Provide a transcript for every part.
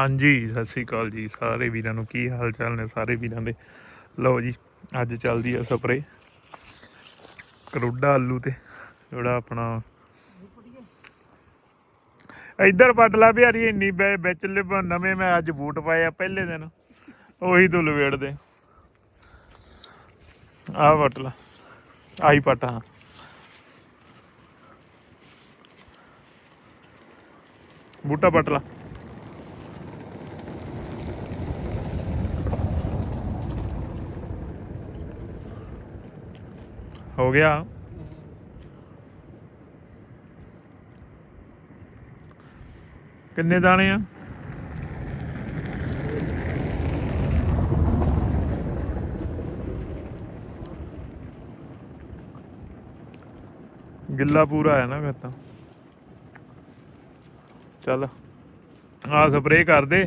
ਹਾਂਜੀ, ਸਤਿ ਸ੍ਰੀ ਅਕਾਲ ਜੀ। ਸਾਰੇ ਵੀਰਾਂ ਨੂੰ ਕੀ ਹਾਲ ਚਾਲ ਨੇ? ਸਾਰੇ ਵੀਰਾਂ ਦੇ। ਲਓ ਜੀ, ਅੱਜ ਚੱਲਦੀ ਆ ਸਪਰੇ ਕਰੋਡਾ ਆਲੂ ਤੇ ਜਿਹੜਾ ਆਪਣਾ ਇੱਧਰ ਪਟਲਾ ਬਿਹਾਰੀ, ਇੰਨੀ ਬੈ- ਵਿੱਚ ਲਿਪ ਨਵੇਂ ਮੈਂ ਅੱਜ ਬੂਟ ਪਾਏ ਆ ਪਹਿਲੇ ਦਿਨ। ਉਹੀ ਤੋਂ ਲਵੇੜਦੇ ਆ ਪਟਲਾ ਆਹੀ ਪੱਟ, ਹਾਂ। ਬੂਟਾ ਪਟਲਾ ਹੋ ਗਿਆ। ਕਿੰਨੇ ਦਾਣੇ ਆ? ਗਿੱਲਾ ਪੂਰਾ ਹੈ ਨਾ ਫਿਰ ਤਾਂ। ਚੱਲ ਆ ਸਪਰੇਅ ਕਰ ਦੇ।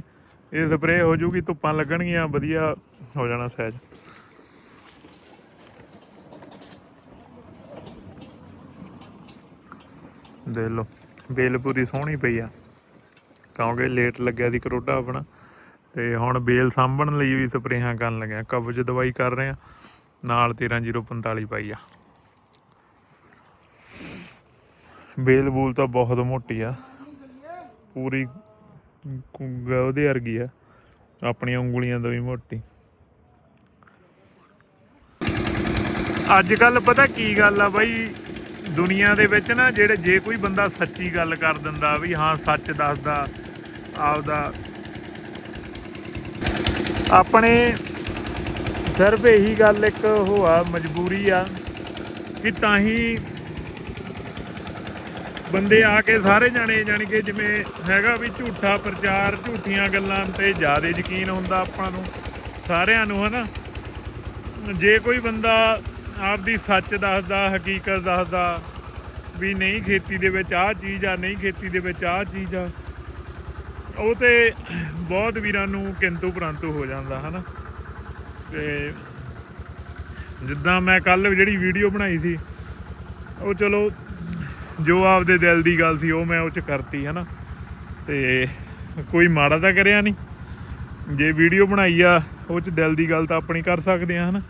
ਇਹ ਸਪਰੇਅ ਹੋ ਜੂਗੀ, ਧੁੱਪਾਂ ਲੱਗਣਗੀਆਂ, ਵਧੀਆ ਹੋ ਜਾਣਾ ਸਹਿਜ। ਦੇਖ ਲਓ, ਬੇਲ ਪੂਰੀ ਸੋਹਣੀ ਪਈ ਆ। ਕਿਉਂਕਿ ਲੇਟ ਲੱਗਿਆ ਸੀ ਕਰੋਡਾ ਆਪਣਾ। ਤੇ ਹੁਣ ਬੇਲ ਸਾਂਭਣ ਲਈ ਵੀ ਸਪਰੇਹਾਂ ਕਰਨ ਲੱਗਿਆ। ਕਬਜ਼ ਦਵਾਈ ਕਰ ਰਹੇ ਆ। ਨਾਲ 13045 ਪਾਈ ਆ। ਬੇਲ ਬੂਲ ਤਾਂ ਬਹੁਤ ਮੋਟੀ ਆ। ਪੂਰੀ ਉਹਦੇ ਵਰਗੀ ਆ। ਆਪਣੀਆਂ ਉਂਗਲੀਆਂ ਤੋਂ ਵੀ ਮੋਟੀ। ਅੱਜ ਕੱਲ ਪਤਾ ਕੀ ਗੱਲ ਆ ਬਾਈ? ਦੁਨੀਆ ਦੇ ਵਿੱਚ ਨਾ ਜਿਹੜੇ ਜੇ ਕੋਈ ਬੰਦਾ ਸੱਚੀ ਗੱਲ ਕਰ ਦਿੰਦਾ ਵੀ ਹਾਂ ਸੱਚ ਦੱਸਦਾ, ਆਪਦਾ ਆਪਣੇ ਸਿਰਫ ਇਹੀ ਗੱਲ ਇੱਕ ਉਹ ਆ, ਮਜਬੂਰੀ ਆ ਕਿ ਤਾਂ ਹੀ ਬੰਦੇ ਆ ਕੇ ਸਾਰੇ ਜਾਣੇ ਜਾਣੀ ਕਿ ਜਿਵੇਂ ਹੈਗਾ ਵੀ ਝੂਠਾ ਪ੍ਰਚਾਰ, ਝੂਠੀਆਂ ਗੱਲਾਂ ਤੇ ਜ਼ਿਆਦਾ ਯਕੀਨ ਹੁੰਦਾ ਆਪਾਂ ਨੂੰ, ਸਾਰਿਆਂ ਨੂੰ ਹਨਾ। ਜੇ ਕੋਈ ਬੰਦਾ ਆਪਦੀ ਸੱਚ ਦੱਸਦਾ, ਹਕੀਕਤ ਦੱਸਦਾ ਵੀ ਨਹੀਂ ਖੇਤੀ ਦੇ ਵਿੱਚ ਆਹ ਚੀਜ਼ ਆ, ਨਹੀਂ ਖੇਤੀ ਦੇ ਵਿੱਚ ਆਹ ਚੀਜ਼ ਆ। ਉਹ ਤੇ ਬਹੁਤ ਵੀਰਾਂ ਨੂੰ ਕਿੰਤੂ ਪਰੰਤੂ ਹੋ ਜਾਂਦਾ, ਹਨਾ? ਤੇ ਜਿੱਦਾਂ ਮੈਂ ਕੱਲ ਜਿਹੜੀ ਵੀਡੀਓ ਬਣਾਈ ਸੀ, ਉਹ ਚਲੋ ਜੋ ਆਪਦੇ ਦਿਲ ਦੀ ਗੱਲ ਸੀ, ਉਹ ਮੈਂ ਉਹ ਚ ਕਰਤੀ, ਹਨਾ? ਤੇ ਕੋਈ ਮਾੜਾ ਤਾਂ ਕਰਿਆ ਨਹੀਂ। ਜੇ ਵੀਡੀਓ ਬਣਾਈ ਆ, ਉਹ ਚ ਦਿਲ ਦੀ ਗੱਲ ਤਾਂ ਆਪਣੀ ਕਰ ਸਕਦੇ ਆ, ਹਨਾ?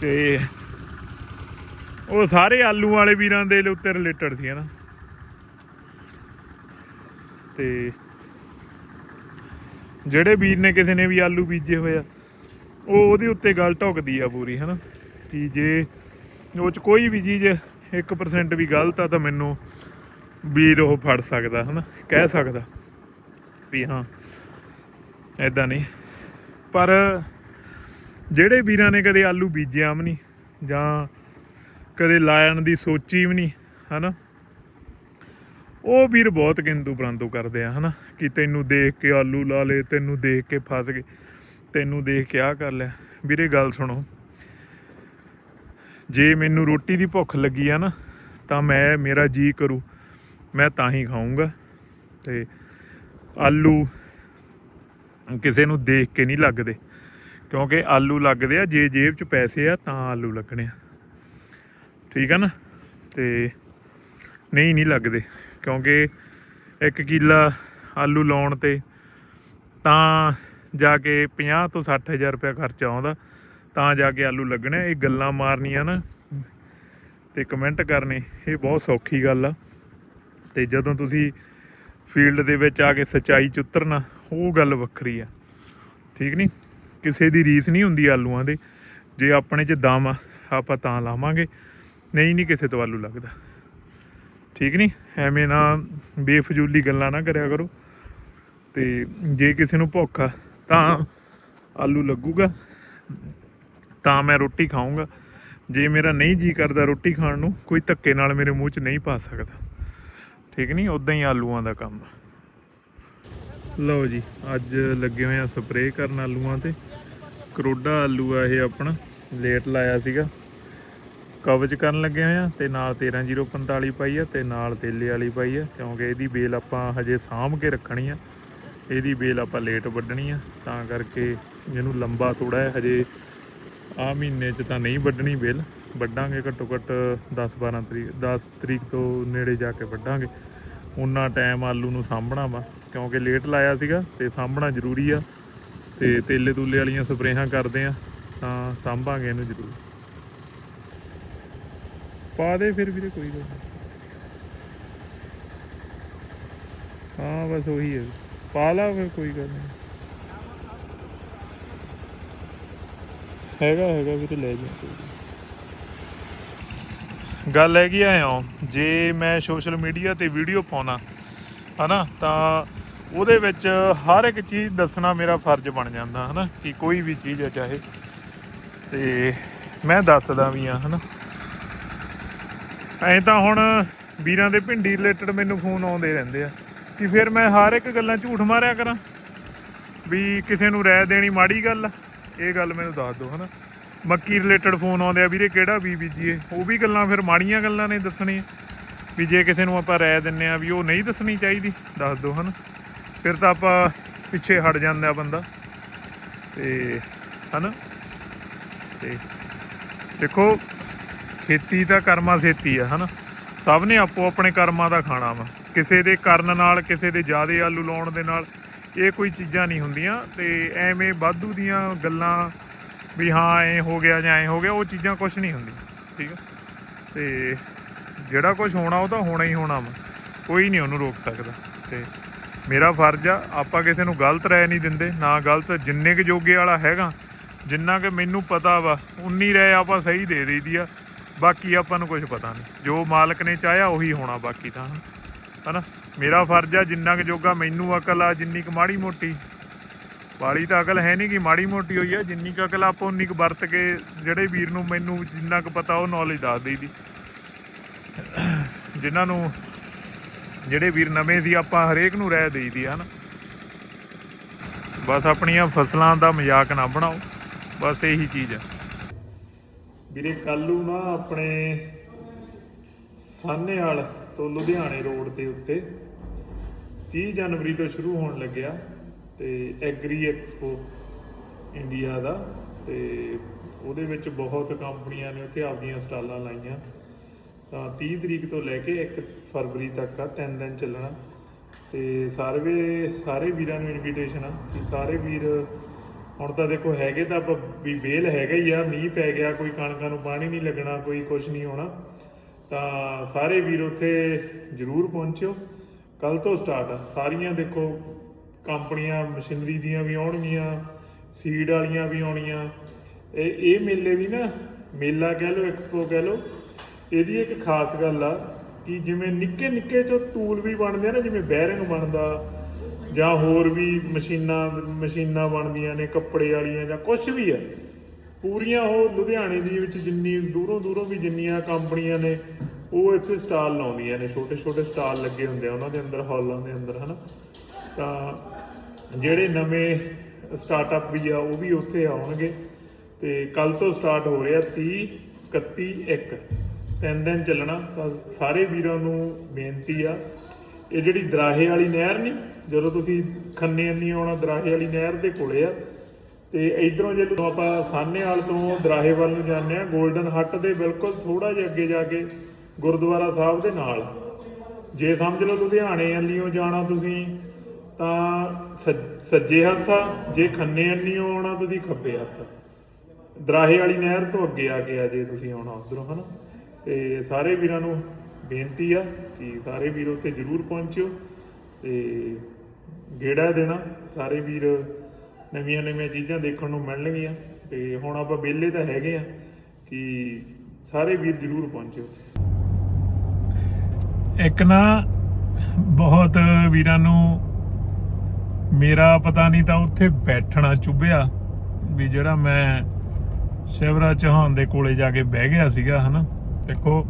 ਤੇ ਉਹ ਸਾਰੇ ਆਲੂ ਵਾਲੇ ਵੀਰਾਂ ਦੇ ਉੱਤੇ ਰਿਲੇਟਡ ਸੀ ਹਨਾ। ਤੇ ਜਿਹੜੇ ਵੀਰ ਨੇ ਕਿਸੇ ਨੇ ਵੀ ਆਲੂ ਬੀਜੇ ਹੋਏ ਆ, ਉਹ ਉਹਦੇ ਉੱਤੇ ਗੱਲ ਢੁਕਦੀ ਆ ਪੂਰੀ ਹਨਾ, ਕਿ ਜੇ ਉਹ ਚ ਕੋਈ ਵੀ ਚੀਜ਼ 1% ਵੀ ਗਲਤ ਆ ਤਾਂ ਮੈਨੂੰ ਵੀਰ ਉਹ ਫੜ ਸਕਦਾ ਹਨਾ, ਕਹਿ ਸਕਦਾ ਵੀ ਹਾਂ ਐਦਾਂ ਨਹੀਂ। ਪਰ ਜਿਹੜੇ ਵੀਰਾਂ ਨੇ ਕਦੇ ਆਲੂ ਬੀਜਿਆ ਵੀ ਨਹੀਂ ਜਾਂ ਕਦੇ ਲਾਇਣ ਦੀ ਸੋਚੀ ਵੀ ਨਹੀਂ, ਹਨਾ? ਉਹ ਵੀਰ ਬਹੁਤ ਕਿੰਤੂ ਪਰੰਤੂ ਕਰਦੇ ਆ, ਹਨਾ? ਕਿ ਤੈਨੂੰ ਦੇਖ ਕੇ ਆਲੂ ਲਾ ਲੇ ਤੈਨੂੰ ਦੇਖ ਕੇ ਫਸ ਗਏ, ਤੈਨੂੰ ਦੇਖ ਕੇ ਆ ਕਰ ਲਿਆ। ਵੀਰੇ, ਗੱਲ ਸੁਣੋ। ਜੇ ਮੈਨੂੰ ਰੋਟੀ ਦੀ ਭੁੱਖ ਲੱਗੀ ਆ ਨਾ, ਤਾਂ ਮੈਂ, ਮੇਰਾ ਜੀ ਕਰੂ, ਮੈਂ ਤਾਂ ਹੀ ਖਾਊਂਗਾ। ਤੇ ਆਲੂ ਕਿਸੇ ਨੂੰ ਦੇਖ ਕੇ ਨਹੀਂ ਲੱਗਦੇ, ਕਿਉਂਕਿ ਆਲੂ ਲੱਗਦੇ ਆ, ਜੇ ਜੇਬ 'ਚ ਪੈਸੇ ਆ, ਤਾਂ ਆਲੂ ਲੱਗਣੇ ਆ। ਠੀਕ ਹੈ ਨਾ? ਤੇ ਨਹੀਂ ਨਹੀਂ ਲੱਗਦੇ। ਕਿਉਂਕਿ ਇੱਕ ਕਿੱਲਾ ਆਲੂ ਲਾਉਣ ਤੇ ਤਾਂ ਜਾ ਕੇ 50 ਤੋਂ 60 ਹਜ਼ਾਰ ਰੁਪਏ ਖਰਚਾ ਆਉਂਦਾ। ਤਾਂ ਜਾ ਕੇ ਆਲੂ ਲੱਗਣੇ। ਇਹ ਗੱਲਾਂ ਮਾਰਨੀਆਂ ਨਾ। ਤੇ ਕਮੈਂਟ ਕਰਨੇ। ਇਹ ਬਹੁਤ ਸੌਖੀ ਗੱਲ ਆ। ਤੇ ਜਦੋਂ ਤੁਸੀਂ ਫੀਲਡ ਦੇ ਵਿੱਚ ਆ ਕੇ ਸਚਾਈ ਚ ਉਤਰਨਾ, ਉਹ ਗੱਲ ਵੱਖਰੀ ਆ। ਠੀਕ ਨਹੀਂ ਕਿਸੇ ਦੀ ਰੀਸ ਨਹੀਂ ਹੁੰਦੀ ਆਲੂਆਂ ਦੇ। ਜੇ ਆਪਣੇ ਚ ਦਮ ਆ, ਆਪਾਂ ਤਾਂ ਲਾਵਾਂਗੇ। ਨਹੀਂ ਨਹੀਂ ਕਿਸੇ ਤੋਂ ਆਲੂ ਲੱਗਦਾ। ਠੀਕ ਨਹੀਂ ਐਵੇਂ ਨਾ ਬੇਫਜ਼ੂਲੀ ਗੱਲਾਂ ਨਾ ਕਰਿਆ ਕਰੋ। ਤੇ ਜੇ ਕਿਸੇ ਨੂੰ ਭੁੱਖ ਆ, ਤਾਂ ਆਲੂ ਲੱਗੂਗਾ, ਤਾਂ ਮੈਂ ਰੋਟੀ ਖਾਊਂਗਾ। ਜੇ ਮੇਰਾ ਨਹੀਂ ਜੀ ਕਰਦਾ ਰੋਟੀ ਖਾਣ ਨੂੰ, ਕੋਈ ਧੱਕੇ ਨਾਲ ਮੇਰੇ ਮੂੰਹ 'ਚ ਨਹੀਂ ਪਾ ਸਕਦਾ। ਠੀਕ ਨਹੀਂ ਉਦਾਂ ਹੀ ਆਲੂਆਂ ਦਾ ਕੰਮ। ਲਓ ਜੀ, ਅੱਜ ਲੱਗੇ ਹੋਏ ਆ ਸਪਰੇਅ ਕਰਨ ਆਲੂਆਂ ਤੇ। ਕਰੋਡਾ ਆਲੂ ਆ ਇਹ ਆਪਣਾ, ਲੇਟ ਲਾਇਆ ਸੀਗਾ। ਕਵਚ ਕਰਨ ਲੱਗੇ ਹੋਏ ਆ ਤੇ ਨਾਲ 13045 ਪਾਈ ਆ ਤੇ ਨਾਲ ਤੇਲੇ ਵਾਲੀ ਪਾਈ ਆ, ਕਿਉਂਕਿ ਇਹਦੀ ਬੇਲ ਆਪਾਂ ਹਜੇ ਸਾਂਭ ਕੇ ਰੱਖਣੀ ਆ। ਇਹਦੀ ਬੇਲ ਆਪਾਂ ਲੇਟ ਵੱਢਣੀ ਆ, ਤਾਂ ਕਰਕੇ ਇਹਨੂੰ ਲੰਬਾ ਥੋੜਾ ਹੈ ਹਜੇ ਆ ਮਹੀਨੇ 'ਚ ਤਾਂ ਨਹੀਂ ਵੱਢਣੀ ਬੇਲ। ਵੱਢਾਂਗੇ ਘੱਟੋ ਘੱਟ 10 12 ਤਰੀਕ 10 ਤਰੀਕ ਤੋਂ ਨੇੜੇ ਜਾ ਕੇ ਵੱਢਾਂਗੇ। ਉਨਾ ਟਾਈਮ ਆਲੂ ਨੂੰ ਸਾਂਭਣਾ ਵਾ, ਕਿਉਂਕਿ ਲੇਟ ਲਾਇਆ ਸੀਗਾ ਤੇ ਸਾਂਭਣਾ ਜ਼ਰੂਰੀ ਆ। ਤੇ ਤੇਲੇ ਤੂਲੇ ਵਾਲੀਆਂ ਸਪਰੇਹਾਂ ਕਰਦੇ ਆ, ਤਾਂ ਸਾਂਭਾਂਗੇ ਇਹਨੂੰ ਜ਼ਰੂਰ। ਪਾ ਦੇ ਫਿਰ ਵੀਰੇ, ਕੋਈ ਗੱਲ ਨਹੀਂ। ਹਾਂ, ਬਸ ਉਹੀ ਹੈ। ਪਾ ਲਾ ਫਿਰ, ਕੋਈ ਗੱਲ ਨਹੀਂ। ਹੈਗਾ ਹੈਗਾ ਵੀਰੇ, ਲੈ ਜਾ। ਗੱਲ ਹੈਗੀ ਆ ਜੇ ਮੈਂ ਸੋਸ਼ਲ ਮੀਡੀਆ ਤੇ ਵੀਡੀਓ ਪਾਉਣਾ, ਹਨਾ, ਤਾਂ ਉਹਦੇ ਵਿੱਚ ਹਰ ਇੱਕ ਚੀਜ਼ ਦੱਸਣਾ ਮੇਰਾ ਫਰਜ਼ ਬਣ ਜਾਂਦਾ, ਹਨਾ, ਕਿ ਕੋਈ ਵੀ ਚੀਜ਼ ਹੈ ਚਾਹੇ। ਤੇ ਮੈਂ ਦੱਸਦਾ ਵੀ ਆ, ਹਨਾ। ਐਂ ਤਾਂ ਹੁਣ ਵੀਰਾਂ ਦੇ ਭਿੰਡੀ ਰਿਲੇਟਡ ਮੈਨੂੰ ਫੋਨ ਆਉਂਦੇ ਰਹਿੰਦੇ ਆ ਕਿ ਫਿਰ ਮੈਂ ਹਰ ਇੱਕ ਗੱਲਾਂ ਝੂਠ ਮਾਰਿਆ ਕਰਾਂ। ਵੀ ਕਿਸੇ ਨੂੰ ਰਾਏ ਦੇਣੀ ਮਾੜੀ ਗੱਲ ਆ, ਇਹ ਗੱਲ ਮੈਨੂੰ ਦੱਸ ਦਿਓ, ਹਨਾ। ਮੱਕੀ ਰਿਲੇਟਡ ਫੋਨ ਆਉਂਦੇ ਆ, ਵੀਰੇ ਕਿਹੜਾ ਬੀ ਬੀਜੀਏ? ਉਹ ਵੀ ਗੱਲਾਂ ਫਿਰ ਮਾੜੀਆਂ ਗੱਲਾਂ ਨੇ ਦੱਸਣੀਆਂ। ਵੀ ਜੇ ਕਿਸੇ ਨੂੰ ਆਪਾਂ ਰਾਏ ਦਿੰਨੇ ਆ ਵੀ ਉਹ ਨਹੀਂ ਦੱਸਣੀ ਚਾਹੀਦੀ, ਦੱਸ ਦਿਓ, ਹਨਾ। ਫਿਰ ਤਾਂ ਆਪਾਂ ਪਿੱਛੇ ਹਟ ਜਾਂਦਾ ਬੰਦਾ। ਤੇ, ਹਨਾ। ਤੇ ਦੇਖੋ ਖੇਤੀ ਤਾਂ ਕਰਮਾ ਸੇਤੀ ਆ, ਹਨਾ? ਸਭ ਨੇ ਆਪੋ ਆਪਣੇ ਕਰਮਾਂ ਦਾ ਖਾਣਾ ਵਾ। ਕਿਸੇ ਦੇ ਕਰਨ ਨਾਲ, ਕਿਸੇ ਦੇ ਜ਼ਿਆਦੇ ਆਲੂ ਲਾਉਣ ਦੇ ਨਾਲ ਇਹ ਕੋਈ ਚੀਜ਼ਾਂ ਨਹੀਂ ਹੁੰਦੀਆਂ ਤੇ ਐਵੇਂ ਵਾਧੂ ਦੀਆਂ ਗੱਲਾਂ ਵੀ ਹਾਂ, ਐ ਹੋ ਗਿਆ ਜਾਂ ਐ ਹੋ ਗਿਆ, ਉਹ ਚੀਜ਼ਾਂ ਕੁਝ ਨਹੀਂ ਹੁੰਦੀਆਂ, ਠੀਕ ਆ? ਤੇ ਜਿਹੜਾ ਕੁਝ ਹੋਣਾ, ਉਹ ਤਾਂ ਹੋਣਾ ਹੀ ਹੋਣਾ ਵਾ। ਕੋਈ ਨਹੀਂ ਉਹਨੂੰ ਰੋਕ ਸਕਦਾ। ਤੇ ਮੇਰਾ ਫਰਜ਼ ਆ, ਆਪਾਂ ਕਿਸੇ ਨੂੰ ਗਲਤ ਰਾਏ ਨਹੀਂ ਦਿੰਦੇ, ਨਾ ਗਲਤ, ਜਿੰਨੇ ਕੁ ਜੋਗੇ ਵਾਲਾ ਹੈਗਾ, ਜਿੰਨਾ ਕਿ ਮੈਨੂੰ ਪਤਾ ਵਾ, ਉਨੀ ਰਾਏ ਆਪਾਂ ਸਹੀ ਦੇ ਦੇਈਦੀ ਆ। ਬਾਕੀ ਆਪਾਂ ਨੂੰ ਕੁਝ ਪਤਾ ਨਹੀਂ। ਜੋ ਮਾਲਕ ਨੇ ਚਾਹਿਆ ਉਹੀ ਹੋਣਾ ਬਾਕੀ ਤਾਂ, ਹਨਾ? ਮੇਰਾ ਫਰਜ਼ ਆ ਜਿੰਨਾ ਕੁ ਜੋਗਾ ਮੈਨੂੰ ਅਕਲ ਆ, ਜਿੰਨੀ ਕੁ ਮਾੜੀ ਮੋਟੀ। ਵਾਲੀ ਤਾਂ ਅਕਲ ਹੈ ਨਹੀਂ ਕਿ ਮਾੜੀ ਮੋਟੀ ਹੋਈ ਆ, ਜਿੰਨੀ ਕੁ ਅਕਲ ਆਪਾਂ ਉਨੀ ਕੁ ਵਰਤ ਕੇ ਜਿਹੜੇ ਵੀਰ ਨੂੰ ਮੈਨੂੰ ਜਿੰਨਾ ਕੁ ਪਤਾ ਉਹ ਨੌਲੇਜ ਦੱਸ ਦੇਈਦੀ ਜਿਨ੍ਹਾਂ ਨੂੰ ਜਿਹੜੇ ਵੀਰ ਨਵੇਂ ਸੀ ਆਪਾਂ ਹਰੇਕ ਨੂੰ ਰਹਿ ਦੇਈਦੀ ਆ, ਹਨਾ? ਬਸ ਆਪਣੀਆਂ ਫਸਲਾਂ ਦਾ ਮਜ਼ਾਕ ਨਾ ਬਣਾਓ। ਬਸ ਇਹੀ ਚੀਜ਼ ਹੈ ਵੀਰੇ ਕੱਲੂ ਨਾ ਆਪਣੇ ਸਾਹਨੇਵਾਲ ਤੋਂ ਲੁਧਿਆਣੇ ਰੋਡ ਦੇ ਉੱਤੇ 30 ਜਨਵਰੀ ਤੋਂ ਸ਼ੁਰੂ ਹੋਣ ਲੱਗਿਆ ਤੇ ਐਗਰੀ ਐਕਸਪੋ ਇੰਡੀਆ ਦਾ ਤੇ ਉਹਦੇ ਵਿੱਚ ਬਹੁਤ ਕੰਪਨੀਆਂ ਨੇ ਉੱਥੇ ਆਪਦੀਆਂ ਸਟਾਲਾਂ ਲਾਈਆਂ। ਤਾਂ 30 ਤਰੀਕ ਤੋਂ ਲੈ ਕੇ 1 ਫਰਵਰੀ ਤੱਕ ਆ 3 ਦਿਨ ਚੱਲਣਾ। ਤੇ ਸਾਰੇ ਸਾਰੇ ਵੀਰਾਂ ਨੂੰ ਇਨਵੀਟੇਸ਼ਨ ਆ ਕਿ ਸਾਰੇ ਵੀਰ ਹੁਣ ਤਾਂ ਦੇਖੋ ਹੈਗੇ ਤਾਂ ਵੀ ਵੇਲ ਹੈਗਾ ਹੀ ਆ, ਮੀਂਹ ਪੈ ਗਿਆ, ਕੋਈ ਕਣਕਾਂ ਨੂੰ ਪਾਣੀ ਨਹੀਂ ਲੱਗਣਾ, ਕੋਈ ਕੁਝ ਨਹੀਂ ਹੋਣਾ। ਤਾਂ ਸਾਰੇ ਵੀਰ ਉੱਥੇ ਜ਼ਰੂਰ ਪਹੁੰਚਿਓ। ਕੱਲ ਤੋਂ ਸਟਾਰਟ ਆ। ਸਾਰੀਆਂ ਦੇਖੋ, ਕੰਪਨੀਆਂ, ਮਸ਼ੀਨਰੀ ਦੀਆਂ ਵੀ ਆਉਣਗੀਆਂ ਸੀਡ ਵਾਲੀਆਂ ਵੀ ਆਉਣੀਆਂ। ਇਹ ਇਹ ਮੇਲੇ ਦੀ ਨਾ, ਮੇਲਾ ਕਹਿ ਲਓ ਐਕਸਪੋ ਕਹਿ ਲਓ, ਇਹਦੀ ਇੱਕ ਖਾਸ ਗੱਲ ਆ ਕਿ ਜਿਵੇਂ ਨਿੱਕੇ ਨਿੱਕੇ ਜੋ ਟੂਲ ਵੀ ਬਣਦੇ ਆ ਨਾ, ਜਿਵੇਂ ਬੈਰਿੰਗ ਬਣਦਾ ਜਾਂ ਹੋਰ ਵੀ ਮਸ਼ੀਨਾਂ ਮਸ਼ੀਨਾਂ ਬਣਦੀਆਂ ਨੇ, ਕੱਪੜੇ ਵਾਲੀਆਂ ਜਾਂ ਕੁਝ ਵੀ ਆ। ਪੂਰੀਆਂ ਉਹ ਲੁਧਿਆਣੇ ਦੀ ਵਿੱਚ ਜਿੰਨੀ ਦੂਰੋਂ ਦੂਰੋਂ ਵੀ ਜਿੰਨੀਆਂ ਕੰਪਨੀਆਂ ਨੇ, ਉਹ ਇੱਥੇ ਸਟਾਲ ਲਾਉਂਦੀਆਂ ਨੇ। ਛੋਟੇ ਛੋਟੇ ਸਟਾਲ ਲੱਗੇ ਹੁੰਦੇ ਆ, ਉਹਨਾਂ ਦੇ ਅੰਦਰ, ਹਾਲਾਂ ਦੇ ਅੰਦਰ, ਹਨਾ? ਤਾਂ ਜਿਹੜੇ ਨਵੇਂ ਸਟਾਰਟਅਪ ਵੀ ਆ, ਉਹ ਵੀ ਉੱਥੇ ਆਉਣਗੇ। ਤੇ ਕੱਲ ਤੋਂ ਸਟਾਰਟ ਹੋ ਰਿਹਾ 30 31 1 ਤਿੰਨ ਦਿਨ ਚੱਲਣਾ, ਤਾਂ ਸਾਰੇ ਵੀਰਾਂ ਨੂੰ ਬੇਨਤੀ ਆ ਇਹ ਜਿਹੜੀ ਦਰਾਹੇ ਵਾਲੀ ਨਹਿਰ ਨਹੀਂ ਜਦੋਂ ਤੁਸੀਂ ਖੰਨੇ ਅੰਨੀ ਆਉਣਾ ਦਰਾਹੇ ਵਾਲੀ ਨਹਿਰ ਦੇ ਕੋਲੇ ਆ, ਤੇ ਇਧਰੋਂ ਜੇ ਜਦੋਂ ਆਪਾਂ ਸਾਹਨੇਵਾਲ ਤੋਂ ਦਰਾਹੇ ਵੱਲ ਨੂੰ ਜਾਂਦੇ ਆ 골ਡਨ ਹੱਟ ਦੇ ਬਿਲਕੁਲ ਥੋੜਾ ਜਿਹਾ ਅੱਗੇ ਜਾ ਕੇ ਗੁਰਦੁਆਰਾ ਸਾਹਿਬ ਦੇ ਨਾਲ। ਜੇ ਸਮਝ ਲਓ ਲੁਧਿਆਣੇ ਵੱਲੋਂ ਜਾਣਾ ਤੁਸੀਂ, ਤਾਂ ਸੱਜ- ਸੱਜੇ ਹੱਥ ਆ, ਜੇ ਖੰਨੇ ਵੱਲੋਂ ਆਉਣਾ ਤੁਸੀਂ ਖੱਬੇ ਹੱਥ। ਦਰਾਹੇ ਵਾਲੀ ਨਹਿਰ ਤੋਂ ਅੱਗੇ ਆ ਕੇ ਆ ਜੇ ਤੁਸੀਂ ਆਉਣਾ ਉਧਰੋਂ, ਹਨਾ? ਤੇ ਸਾਰੇ ਵੀਰਾਂ ਨੂੰ ਬੇਨਤੀ ਆ ਕਿ ਸਾਰੇ ਵੀਰ ਉੱਥੇ ਜ਼ਰੂਰ ਪਹੁੰਚਿਓ ਤੇ ਗੇੜਾ ਦੇਣਾ। ਸਾਰੇ ਵੀਰ ਨਵੀਆਂ ਨਵੀਆਂ ਚੀਜ਼ਾਂ ਦੇਖਣ ਨੂੰ ਮਿਲਣਗੀਆਂ ਤੇ ਹੁਣ ਆਪਾਂ ਵਿਹਲੇ ਤਾਂ ਹੈਗੇ ਆ ਕਿ ਸਾਰੇ ਵੀਰ ਜ਼ਰੂਰ ਪਹੁੰਚਿਓ। ਇੱਕ ਨਾ ਬਹੁਤ ਵੀਰਾਂ ਨੂੰ ਮੇਰਾ ਪਤਾ ਨਹੀਂ ਤਾਂ ਉੱਥੇ ਬੈਠਣਾ ਚੁੱਭਿਆ ਵੀ ਜਿਹੜਾ ਮੈਂ ਸ਼ਿਵਰਾਜ ਚੌਹਾਨ ਦੇ ਕੋਲੇ ਜਾ ਕੇ ਬਹਿ ਗਿਆ ਸੀਗਾ, ਹਨਾ? ਦੇਖੋ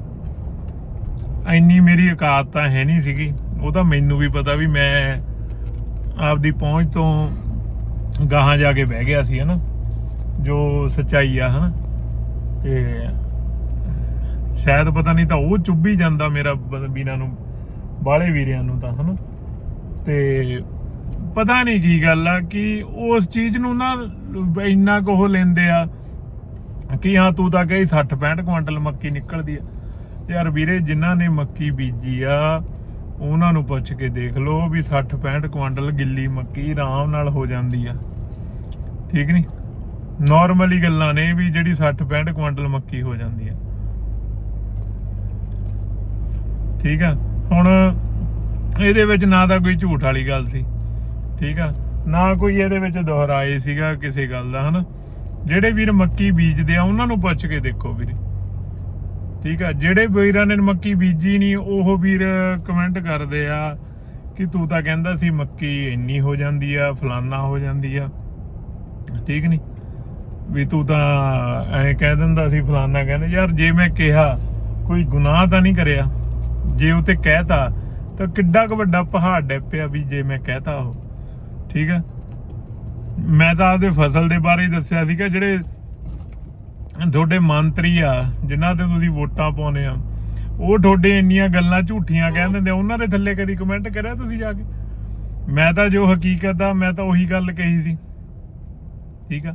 ਇੰਨੀ ਮੇਰੀ ਔਕਾਤ ਤਾਂ ਹੈ ਨਹੀਂ ਸੀਗੀ। ਉਹ ਤਾਂ ਮੈਨੂੰ ਵੀ ਪਤਾ ਵੀ ਮੈਂ ਆਪਦੀ ਪਹੁੰਚ ਤੋਂ ਗਾਹਾਂ ਜਾ ਕੇ ਬਹਿ ਗਿਆ ਸੀ, ਹਨਾ? ਜੋ ਸੱਚਾਈ ਆ, ਹਨਾ? ਤੇ ਸ਼ਾਇਦ ਪਤਾ ਨਹੀਂ ਤਾਂ ਉਹ ਚੁੱਭੀ ਜਾਂਦਾ ਮੇਰਾ ਬ- ਵੀਰਾਂ ਨੂੰ, ਬਾਹਲੇ ਵੀਰਿਆਂ ਨੂੰ ਤਾਂ, ਹਨਾ? ਤੇ ਪਤਾ ਨਹੀਂ ਕੀ ਗੱਲ ਆ ਕਿ ਉਸ ਚੀਜ਼ ਨੂੰ ਨਾ ਇੰਨਾ ਕੁ ਉਹ ਲੈਂਦੇ ਆ ਕਿ ਹਾਂ ਤੂੰ ਤਾਂ ਕਹੀ 60 65 ਕੁਇੰਟਲ ਮੱਕੀ ਨਿਕਲਦੀ ਆ। ਯਾਰ ਵੀਰੇ, ਜਿਨ੍ਹਾਂ ਨੇ ਮੱਕੀ ਬੀਜੀ ਆ, ਉਹਨਾਂ ਨੂੰ ਪੁੱਛ ਕੇ ਦੇਖ ਲਓ ਵੀ 60 65 ਕੁਆਂਟਲ ਗਿੱਲੀ ਮੱਕੀ ਆਰਾਮ ਨਾਲ ਹੋ ਜਾਂਦੀ ਆ। ਠੀਕ ਨਹੀਂ ਨਾਰਮਲੀ ਗੱਲਾਂ ਨੇ ਵੀ ਜਿਹੜੀ 60 65 ਕੁਆਂਟਲ ਮੱਕੀ ਹੋ ਜਾਂਦੀ ਆ। ਠੀਕ ਆ? ਹੁਣ ਇਹਦੇ ਵਿੱਚ ਨਾ ਤਾਂ ਕੋਈ ਝੂਠ ਵਾਲੀ ਗੱਲ ਸੀ। ਠੀਕ ਆ? ਨਾ ਕੋਈ ਇਹਦੇ ਵਿੱਚ ਦੁਹਰਾਏ ਸੀਗਾ ਕਿਸੇ ਗੱਲ ਦਾ, ਹਨਾ? ਜਿਹੜੇ ਵੀਰ ਮੱਕੀ ਬੀਜਦੇ ਆ, ਉਹਨਾਂ ਨੂੰ ਪੁੱਛ ਕੇ ਦੇਖੋ ਵੀਰੇ। ਠੀਕ ਆ, ਜਿਹੜੇ ਵੀਰਾਂ ਨੇ ਮੱਕੀ ਬੀਜੀ ਨਹੀਂ ਉਹ ਵੀਰ ਕਮੈਂਟ ਕਰਦੇ ਆ ਕਿ ਤੂੰ ਤਾਂ ਕਹਿੰਦਾ ਸੀ ਮੱਕੀ ਇੰਨੀ ਹੋ ਜਾਂਦੀ ਆ, ਫਲਾਨਾ ਹੋ ਜਾਂਦੀ ਆ। ਠੀਕ ਨਹੀਂ ਵੀ ਤੂੰ ਤਾਂ ਐਂ ਕਹਿ ਦਿੰਦਾ ਸੀ, ਫਲਾਨਾ ਕਹਿੰਦੇ, ਯਾਰ ਜੇ ਮੈਂ ਕਿਹਾ ਕੋਈ ਗੁਨਾਹ ਤਾਂ ਨਹੀਂ ਕਰਿਆ, ਜੇ ਉਹ ਤੇ ਕਹਿਤਾ, ਤਾਂ ਕਿੱਡਾ ਕੁ ਵੱਡਾ ਪਹਾੜ ਡੱਪਿਆ ਵੀ ਜੇ ਮੈਂ ਕਹਿਤਾ ਉਹ। ਠੀਕ ਆ? ਮੈਂ ਤਾਂ ਆਪਦੇ ਫਸਲ ਦੇ ਬਾਰੇ ਦੱਸਿਆ ਸੀਗਾ, ਜਿਹੜੇ ਤੁਹਾਡੇ ਮੰਤਰੀ ਆ, ਜਿਨ੍ਹਾਂ ਤੇ ਤੁਸੀਂ ਵੋਟਾਂ ਪਾਉਨੇ ਆ, ਉਹ ਤੁਹਾਡੇ ਇੰਨੀਆਂ ਗੱਲਾਂ ਝੂਠੀਆਂ ਕਹਿ ਦਿੰਦੇ ਉਹਨਾਂ ਦੇ ਥੱਲੇ ਕਦੀ ਕਮੈਂਟ ਕਰਿਆ ਤੁਸੀਂ ਜਾ ਕੇ? ਮੈਂ ਤਾਂ ਜੋ ਹਕੀਕਤ ਆ, ਮੈਂ ਤਾਂ ਉਹੀ ਗੱਲ ਕਹੀ ਸੀ। ਠੀਕ ਆ?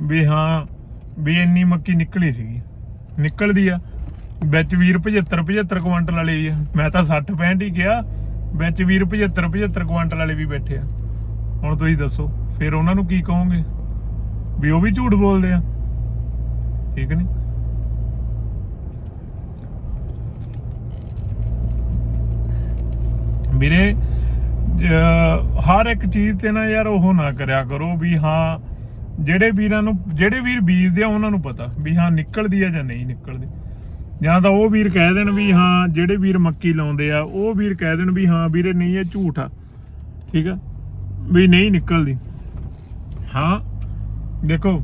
ਵੀ ਹਾਂ, ਵੀ ਇੰਨੀ ਮੱਕੀ ਨਿਕਲੀ ਸੀਗੀ। ਨਿਕਲਦੀ ਆ, ਵਿੱਚ ਵੀਰ 75 75 ਕੁਇੰਟਲ ਵਾਲੇ ਵੀ ਆ। ਮੈਂ ਤਾਂ 60 65 ਹੀ ਗਿਆ ਵਿੱਚ ਵੀਰ 75 75 ਕੁਇੰਟਲ ਵਾਲੇ ਵੀ ਬੈਠੇ ਆ। ਹੁਣ ਤੁਸੀਂ ਦੱਸੋ, ਫਿਰ ਉਹਨਾਂ ਨੂੰ ਕੀ ਕਹੋਗੇ? ਵੀ ਉਹ ਵੀ ਝੂਠ ਬੋਲਦੇ ਆ। ਠੀਕ ਨਹੀਂ? ਵੀਰੇ ਹਰ ਇੱਕ ਚੀਜ਼ ਤੇ ਨਾ ਯਾਰ ਉਹ ਨਾ ਕਰਿਆ ਕਰੋ ਵੀ ਹਾਂ, ਜਿਹੜੇ ਵੀਰਾਂ ਨੂੰ, ਜਿਹੜੇ ਵੀਰ ਬੀਜਦੇ ਆ ਉਹਨਾਂ ਨੂੰ ਪਤਾ ਵੀ ਹਾਂ ਨਿਕਲਦੀ ਆ ਜਾਂ ਨਹੀਂ ਨਿਕਲਦੀ। ਜਾਂ ਤਾਂ ਉਹ ਵੀਰ ਕਹਿ ਦੇਣ ਵੀ ਹਾਂ, ਜਿਹੜੇ ਵੀਰ ਮੱਕੀ ਲਾਉਂਦੇ ਆ, ਉਹ ਵੀਰ ਕਹਿ ਦੇਣ ਵੀ ਹਾਂ ਵੀਰੇ ਨਹੀਂ, ਇਹ ਝੂਠ ਆ। ਠੀਕ ਆ? ਵੀ ਨਹੀਂ ਨਿਕਲਦੀ। ਹਾਂ, ਦੇਖੋ,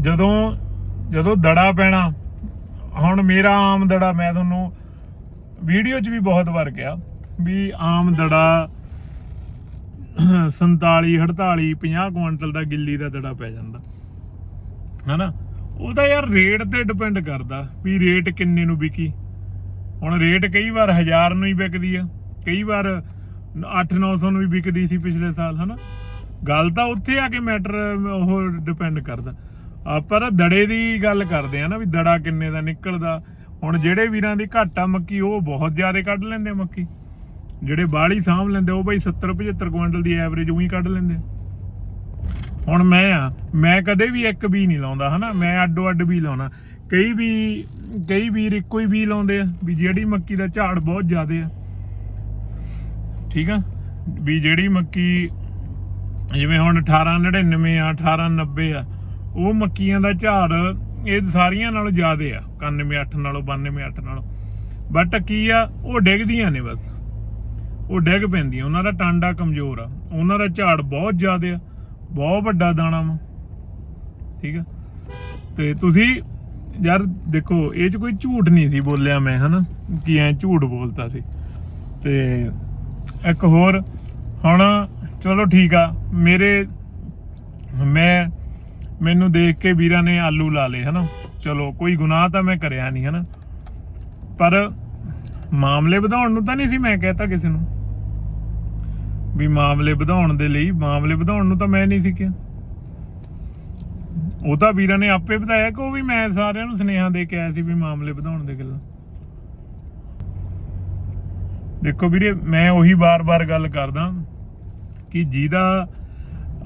ਜਦੋਂ ਜਦੋਂ ਦੜਾ ਪੈਣਾ, ਹੁਣ ਮੇਰਾ ਆਮ ਦੜਾ, ਮੈਂ ਤੁਹਾਨੂੰ ਵੀਡੀਓ 'ਚ ਵੀ ਬਹੁਤ ਵਾਰ ਕਿਹਾ ਵੀ ਆਮ ਦੜਾ 47 48 50 ਕੁਇੰਟਲ ਦਾ ਗਿੱਲੀ ਦਾ ਦੜਾ ਪੈ ਜਾਂਦਾ। ਹਨਾ? ਉਹਦਾ ਯਾਰ ਰੇਟ ਤੇ ਡਿਪੈਂਡ ਕਰਦਾ ਵੀ ਰੇਟ ਕਿੰਨੇ ਨੂੰ ਵਿਕੀ। ਹੁਣ ਰੇਟ ਕਈ ਵਾਰ 1000 ਨੂੰ ਹੀ ਵਿਕਦੀ ਆ, ਕਈ ਵਾਰ 8-900 ਨੂੰ ਵੀ ਵਿਕਦੀ ਸੀ ਪਿਛਲੇ ਸਾਲ, ਹਨਾ? ਗੱਲ ਤਾਂ ਉੱਥੇ ਆ ਕੇ ਮੈਟਰ ਉਹ ਡਿਪੈਂਡ ਕਰਦਾ। ਆਪਾਂ ਤਾਂ ਦੜੇ ਦੀ ਗੱਲ ਕਰਦੇ ਆ ਨਾ ਵੀ ਦੜਾ ਕਿੰਨੇ ਦਾ ਨਿਕਲਦਾ। ਹੁਣ ਜਿਹੜੇ ਵੀਰਾਂ ਦੀ ਘਾਟਾ ਮੱਕੀ, ਉਹ ਬਹੁਤ ਜ਼ਿਆਦਾ ਕੱਢ ਲੈਂਦੇ ਮੱਕੀ। ਜਿਹੜੇ ਬਾਹਲੀ ਸਾਂਭ ਲੈਂਦੇ ਉਹ ਬਈ 70 75 ਕੁਇੰਟਲ ਦੀ ਐਵਰੇਜ ਉਹੀ ਕੱਢ ਲੈਂਦੇ ਹੁਣ ਮੈਂ ਆ, ਮੈਂ ਕਦੇ ਵੀ ਇੱਕ ਵੀ ਨਹੀਂ ਲਾਉਂਦਾ, ਹਨਾ? ਮੈਂ ਅੱਡੋ ਅੱਡ ਵੀ ਲਾਉਣਾ। ਕਈ ਵੀ, ਕਈ ਵੀਰ ਇੱਕੋ ਹੀ ਵੀ ਲਾਉਂਦੇ ਆ, ਵੀ ਜਿਹੜੀ ਮੱਕੀ ਦਾ ਝਾੜ ਬਹੁਤ ਜ਼ਿਆਦਾ ਆ। ਠੀਕ ਆ? ਵੀ ਜਿਹੜੀ ਮੱਕੀ, ਜਿਵੇਂ ਹੁਣ 1899 ਆ 1890 ਆ ਉਹ ਮੱਕੀਆਂ ਦਾ ਝਾੜ ਇਹ ਸਾਰੀਆਂ ਨਾਲੋਂ ਜ਼ਿਆਦਾ ਆ 91 ਨਾਲੋਂ 92 ਨਾਲੋਂ। ਬਟ ਕੀ ਆ, ਉਹ ਡਿੱਗਦੀਆਂ ਨੇ ਬਸ। ਉਹ ਡਿੱਗ ਪੈਂਦੀਆਂ, ਉਹਨਾਂ ਦਾ ਟਾਂਡਾ ਕਮਜ਼ੋਰ ਆ। ਉਹਨਾਂ ਦਾ ਝਾੜ ਬਹੁਤ ਜ਼ਿਆਦਾ ਆ, ਬਹੁਤ ਵੱਡਾ ਦਾਣਾ ਵਾ। ਠੀਕ ਆ? ਤੇ ਤੁਸੀਂ ਯਾਰ ਦੇਖੋ, ਇਹ ਚ ਕੋਈ ਝੂਠ ਨਹੀਂ ਸੀ ਬੋਲਿਆ ਮੈਂ, ਹਨਾ? ਕਿ ਐ ਝੂਠ ਬੋਲਤਾ ਸੀ। ਤੇ ਇੱਕ ਹੋਰ, ਹੁਣ ਚਲੋ ਠੀਕ ਆ, ਮੇਰੇ, ਮੈਂ ਮੈਨੂੰ ਦੇਖ ਕੇ ਵੀਰਾਂ ਨੇ ਆਲੂ ਲਾ ਲਏ, ਹਨਾ? ਚਲੋ, ਕੋਈ ਗੁਨਾਹ ਤਾਂ ਮੈਂ ਕਰਿਆ ਨਹੀਂ, ਹਨਾ? ਪਰ ਮਾਮਲੇ ਵਧਾਉਣ ਨੂੰ ਤਾਂ ਨਹੀਂ ਸੀ ਮੈਂ ਕਹਿਤਾ ਕਿਸੇ ਨੂੰ। ਵੀ ਮਾਮਲੇ ਵਧਾਉਣ ਦੇ ਲਈ, ਮਾਮਲੇ ਵਧਾਉਣ ਨੂੰ ਤਾਂ ਮੈਂ ਨਹੀਂ ਸੀ ਕਿਹਾ। ਉਹ ਤਾਂ ਵੀਰਾਂ ਨੇ ਆਪੇ ਵਧਾਇਆ ਕਿ ਉਹ ਵੀ ਮੈਂ ਸਾਰਿਆਂ ਨੂੰ ਸੁਨੇਹਾ ਦੇ ਕੇ ਆਇਆ ਸੀ ਵੀ ਮਾਮਲੇ ਵਧਾਉਣ ਦੇ ਗੱਲਾਂ। ਦੇਖੋ ਵੀਰੇ, ਮੈਂ ਉਹੀ ਬਾਰ-ਬਾਰ ਗੱਲ ਕਰਦਾ ਕਿ ਜਿਹਦਾ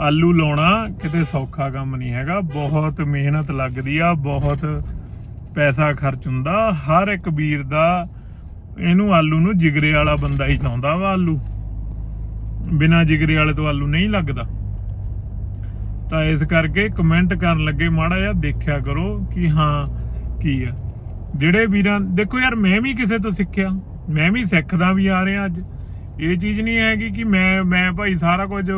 ਆਲੂ ਲਾਉਣਾ ਕਿਤੇ ਸੌਖਾ ਕੰਮ ਨਹੀਂ ਹੈਗਾ। ਬਹੁਤ ਮਿਹਨਤ ਲੱਗਦੀ ਆ, ਬਹੁਤ ਪੈਸਾ ਖਰਚ ਹੁੰਦਾ। ਹਰ ਇੱਕ ਵੀਰ ਦਾ ਇਹਨੂੰ ਆਲੂ ਨੂੰ ਜਿਗਰੇ ਵਾਲਾ ਬੰਦਾ ਹੀ ਚਾਹੁੰਦਾ ਵਾ ਆਲੂ। ਬਿਨਾ ਜਿਗਰੇ ਵਾਲੇ ਤੋਂ ਆਲੂ ਨਹੀਂ ਲੱਗਦਾ। ਤਾਂ ਇਸ ਕਰਕੇ ਕਮੈਂਟ ਕਰਨ ਲੱਗੇ ਮਾੜਾ ਜਿਹਾ, ਦੇਖਿਆ ਕਰੋ ਕਿ ਹਾਂ, ਕੀ ਆ। ਜਿਹੜੇ ਵੀਰਾਂ, ਦੇਖੋ ਯਾਰ, ਮੈਂ ਵੀ ਕਿਸੇ ਤੋਂ ਸਿੱਖਿਆ। ਮੈਂ ਵੀ ਸਿੱਖਦਾ ਵੀ ਆ ਰਿਹਾ ਅੱਜ। ਇਹ ਚੀਜ਼ ਨਹੀਂ ਹੈਗੀ ਕਿ ਮੈਂ ਮੈਂ ਭਾਈ ਸਾਰਾ ਕੁਝ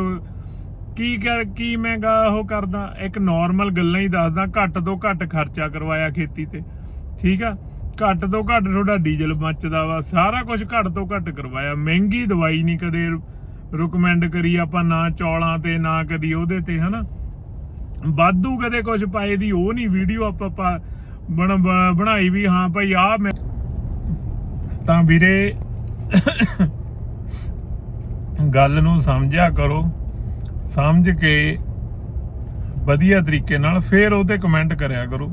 ਕੀ ਕਰ ਕੀ ਮੈਂ ਗਾ ਉਹ ਕਰਦਾ? ਇੱਕ ਨਾਰਮਲ ਗੱਲਾਂ ਹੀ ਦੱਸਦਾ, ਘੱਟ ਤੋਂ ਘੱਟ ਖਰਚਾ ਕਰਵਾਇਆ ਖੇਤੀ ਤੇ। ਠੀਕ ਆ? ਘੱਟ ਤੋਂ ਘੱਟ ਤੁਹਾਡਾ ਡੀਜ਼ਲ ਬਚਦਾ ਵਾ, ਸਾਰਾ ਕੁਝ ਘੱਟ ਤੋਂ ਘੱਟ ਕਰਵਾਇਆ। ਮਹਿੰਗੀ ਦਵਾਈ ਨਹੀਂ ਕਦੇ ਰეკਮੈਂਡ ਕਰੀ ਆਪਾਂ, ਨਾ ਚੌਲਾਂ ਤੇ, ਨਾ ਕਦੀ ਉਹਦੇ ਤੇ, ਹਨਾ? ਵਾਧੂ ਕਦੇ ਕੁਝ ਪਾਏ ਦੀ ਉਹ ਨਹੀਂ ਵੀਡੀਓ ਆਪਾਂ ਪਾ- ਬਣ- ਬਣਾਈ ਵੀ, ਹਾਂ ਭਾਈ ਆ ਮੈਂ ਤਾਂ ਵੀਰੇ, ਗੱਲ ਨੂੰ ਸਮਝਿਆ ਕਰੋ। ਸਮਝ ਕੇ ਵਧੀਆ ਤਰੀਕੇ ਨਾਲ ਫੇਰ ਉਹ ਤੇ ਕਮੈਂਟ ਕਰਿਆ ਕਰੋ।